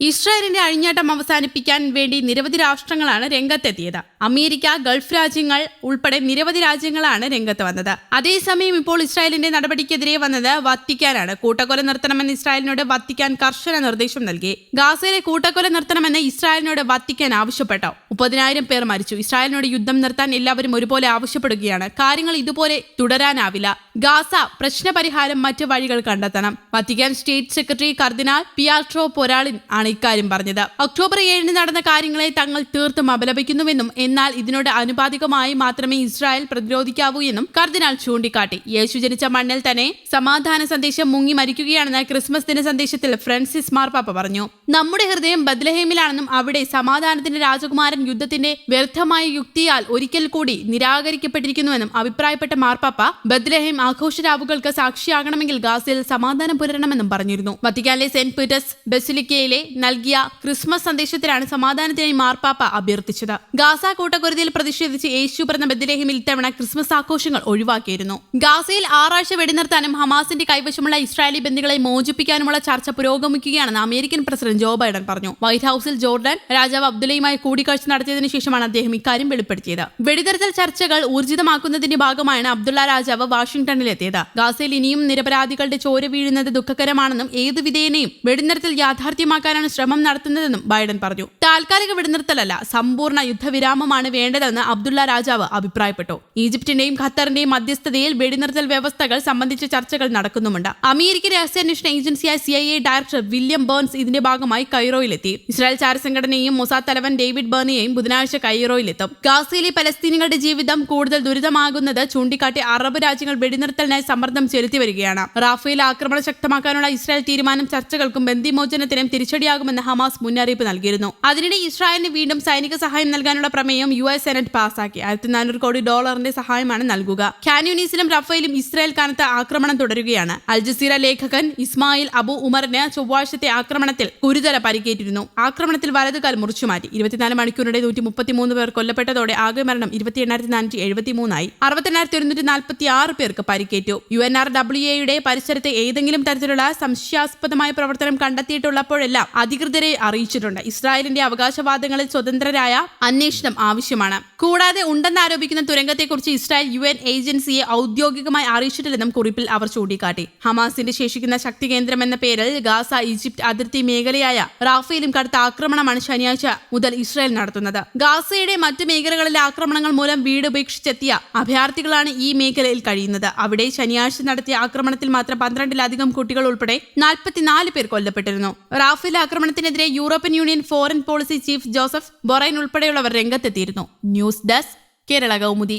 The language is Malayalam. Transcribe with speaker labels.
Speaker 1: ഇസ്രായേലിന്റെ അഴിഞ്ഞാട്ടം അവസാനിപ്പിക്കാൻ വേണ്ടി നിരവധി രാഷ്ട്രങ്ങളാണ് രംഗത്തെത്തിയത്. അമേരിക്ക ഗൾഫ് രാജ്യങ്ങൾ ഉൾപ്പെടെ നിരവധി രാജ്യങ്ങളാണ് രംഗത്ത് വന്നത്. അതേസമയം ഇപ്പോൾ ഇസ്രായേലിന്റെ നടപടിക്കെതിരെ വന്നത് വത്തിക്കാനാണ്. കൂട്ടക്കൊല നിർത്തണമെന്ന് ഇസ്രായേലിനോട് വത്തിക്കാൻ കർശന നിർദ്ദേശം നൽകി. ഗാസയിലെ കൂട്ടക്കൊല നിർത്തണമെന്ന് ഇസ്രായേലിനോട് വത്തിക്കാൻ ആവശ്യപ്പെട്ടു? മുപ്പതിനായിരം പേർ മരിച്ചു. ഇസ്രായേലിനോട് യുദ്ധം നിർത്താൻ എല്ലാവരും ഒരുപോലെ ആവശ്യപ്പെടുകയാണ്. കാര്യങ്ങൾ ഇതുപോലെ തുടരാനാവില്ല. ഗാസ പ്രശ്നപരിഹാരം മറ്റു വഴികൾ കണ്ടെത്തണം. വത്തിക്കാൻ സ്റ്റേറ്റ് സെക്രട്ടറി കർദിനാൾ പിയാട്രോ പൊരാളിൻ ആണ് ഇക്കാര്യം പറഞ്ഞത്. ഒക്ടോബർ ഏഴിന് നടന്ന കാര്യങ്ങളെ തങ്ങൾ തീർത്തും അപലപിക്കുന്നുവെന്നും എന്നാൽ ഇതിനോട് അനുപാതികമായി മാത്രമേ ഇസ്രായേൽ പ്രതിരോധിക്കാവൂ എന്നും കർദിനാൾ ചൂണ്ടിക്കാട്ടി. യേശു ജനിച്ച മണ്ണിൽ തന്നെ സമാധാന സന്ദേശം മുങ്ങി മരിക്കുകയാണെന്ന് ക്രിസ്മസ് ദിന സന്ദേശത്തിൽ ഫ്രാൻസിസ് മാർപ്പാപ്പ പറഞ്ഞു. നമ്മുടെ ഹൃദയം ബദ്ലഹേമിലാണെന്നും അവിടെ സമാധാനത്തിന്റെ രാജകുമാരൻ യുദ്ധത്തിന്റെ വ്യർത്ഥമായ യുക്തിയാൽ ഒരിക്കൽ കൂടി നിരാകരിക്കപ്പെട്ടിരിക്കുന്നുവെന്നും അഭിപ്രായപ്പെട്ട മാർപ്പാപ്പ ബദ്ലഹേം ആഘോഷരാവുകൾക്ക് സാക്ഷിയാകണമെങ്കിൽ ഗാസയിൽ സമാധാനം പുലരണമെന്നും പറഞ്ഞിരുന്നു. വത്തിക്കാനിലെ സെന്റ് പീറ്റേഴ്സ് ബസിലിക്കയിലെ നൽകിയ ക്രിസ്മസ് സന്ദേശത്തിലാണ് സമാധാനത്തിനായി മാർപ്പാപ്പ അഭ്യർത്ഥിച്ചത്. ഗാസ കൂട്ടക്കുരുതിയിൽ പ്രതിഷേധിച്ച് യേശു പറഞ്ഞ ബദ്ലഹേമിൽ ഇത്തവണ ക്രിസ്മസ് ആഘോഷങ്ങൾ ഒഴിവാക്കിയിരുന്നു. ഗാസയിൽ ആറാഴ്ച വെടിനിർത്താനും ഹമാസിന്റെ കൈവശമുള്ള ഇസ്രായേലി ബന്ദികളെ മോചിപ്പിക്കാനുമുള്ള ചർച്ച പുരോഗമിക്കുകയാണെന്ന് അമേരിക്കൻ പ്രസിഡന്റ് ജോ ബൈഡൻ പറഞ്ഞു. വൈറ്റ് ഹൌസിൽ ജോർഡൻ രാജാവ് അബ്ദുലയുമായി കൂടിക്കാഴ്ച നടത്തിയതിനു ശേഷമാണ് അദ്ദേഹം ഇക്കാര്യം വെളിപ്പെടുത്തിയത്. വെടിനിർത്തൽ ചർച്ചകൾ ഊർജിതമാക്കുന്നതിന്റെ ഭാഗമായാണ് അബ്ദുള്ള രാജാവ് വാഷിംഗ്ടണിലെത്തിയത്. ഗാസയിൽ ഇനിയും നിരപരാധികളുടെ ചോര വീഴുന്നത് ദുഃഖകരമാണെന്നും ഏതു വിധേയനെയും വെടിനിർത്തൽ യാഥാർത്ഥ്യമാക്കാനാണ് ശ്രമം നടത്തുന്നതെന്നും ബൈഡൻ പറഞ്ഞു. താൽക്കാലിക വെടിനിർത്തലല്ല സമ്പൂർണ യുദ്ധവിരാമമാണ് വേണ്ടതെന്ന് അബ്ദുള്ള രാജാവ് അഭിപ്രായപ്പെട്ടു. ഈജിപ്തിന്റെയും ഖത്തറിന്റെയും മധ്യസ്ഥതയിൽ വെടിനിർത്തൽ വ്യവസ്ഥകൾ സംബന്ധിച്ച ചർച്ചകൾ നടക്കുന്നുമുണ്ട്. അമേരിക്കൻ രഹസ്യാന്വേഷണ ഏജൻസിയായ C I A director William Burns ഇതിന്റെ ഭാഗമായി കൈറോയിലെത്തി. ഇസ്രായേൽ ചാരസംഘടനയും മൊസാദ് തലവൻ ഡേവിഡ് ബേർണിയെയും ബുധനാഴ്ച കൈറോയിലെത്തും. ഗാസയിലെ പലസ്തീനികളുടെ ജീവിതം കൂടുതൽ ദുരിതമാകുന്നത് ചൂണ്ടിക്കാട്ടി അറബ് രാജ്യങ്ങൾ വെടിനിർത്തലിനായി സമ്മർദ്ദം ചെലുത്തി വരികയാണ്. റാഫേൽ ആക്രമണം ശക്തമാക്കാനുള്ള ഇസ്രായേൽ തീരുമാനം ചർച്ചകൾക്കും ബന്ദിമോചനത്തിനും തിരിച്ചടിയാകുമെന്ന് ഹമാസ് മുന്നറിയിപ്പ് നൽകിയിരുന്നു. അതിനിടെ ഇസ്രായേലിന് വീണ്ടും സൈനിക സഹായം നൽകാനുള്ള പ്രമേയം യു എസ് സെനറ്റ് പാസാക്കി. ആയിരത്തി നാനൂറ് കോടി ഡോളറിന്റെ സഹായമാണ് നൽകുക. ഖാൻയൂനീസിലും റഫേലും ഇസ്രായേൽ കനത്ത ആക്രമണം തുടരുകയാണ്. അൽ ജസീറ ലേഖകൻ ഇസ്മായിൽ അബു ഉമറിന് ചൊവ്വാഴ്ചത്തെ ആക്രമണത്തിൽ ഗുരുതര പരിക്കേറ്റിരുന്നു. ആക്രമണത്തിൽ വലതുകാൽ മുറിച്ചുമാറ്റി ഇരുപത്തിനാല് മണിക്കൂറിനിടെ നൂറ്റി മുപ്പത്തിമൂന്ന് പേർ കൊല്ലപ്പെട്ടതോടെ ആകെ മരണം ഇരുപത്തി എണ്ണായിരത്തി നാനൂറ്റി എഴുപത്തി മൂന്നായി അറുപത്തെണ്ണായിരത്തി ഒരുന്നൂറ്റി നാൽപ്പത്തി ആറ് പേർക്ക് പരിക്കേറ്റു. യു എൻ ആർ ഡബ്ല്യു എയുടെ പരിസരത്ത് ഏതെങ്കിലും തരത്തിലുള്ള സംശയാസ്പദമായ പ്രവർത്തനം കണ്ടെത്തിയിട്ടുള്ളപ്പോഴെല്ലാം അധികൃതരെ അറിയിച്ചിട്ടുണ്ട്. ഇസ്രായേലിന്റെ അവകാശവാദങ്ങളിൽ സ്വതന്ത്രരായ അന്വേഷണം ആവശ്യമാണ്. കൂടാതെ ഉണ്ടെന്നാരോപിക്കുന്ന തുരങ്കത്തെക്കുറിച്ച് ഇസ്രായേൽ യു എൻ ഏജൻസിയെ ഔദ്യോഗികമായി അറിയിച്ചിട്ടില്ലെന്നും കുറിപ്പിൽ അവർ ചൂണ്ടിക്കാട്ടി. ഹമാസിന്റെ ശേഷിക്കുന്ന ശക്തി കേന്ദ്രം എന്ന പേരിൽ ഗാസ ഈജിപ്ത് അതിർത്തി മേഖലയായ റാഫേലും കടുത്ത ആക്രമണമാണ് ശനിയാഴ്ച മുതൽ ഇസ്രായേൽ നടത്തുന്നത്. ഗാസയുടെ മറ്റ് മേഖലകളിലെ ആക്രമണങ്ങൾ മൂലം വീട് ഉപേക്ഷിച്ചെത്തിയ അഭയാർത്ഥികളാണ് ഈ മേഖലയിൽ കഴിയുന്നത്. അവിടെ ശനിയാഴ്ച നടത്തിയ ആക്രമണത്തിൽ മാത്രം പന്ത്രണ്ടിലധികം കുട്ടികൾ ഉൾപ്പെടെ നാൽപ്പത്തിനാല് പേർ കൊല്ലപ്പെട്ടിരുന്നു. Rafale ആക്രമണത്തിനെതിരെ European Union foreign policy chief Joseph Borrell ഉൾപ്പെടെയുള്ളവർ രംഗത്തെത്തിയിരുന്നു. News desk Kerala Kaumudi.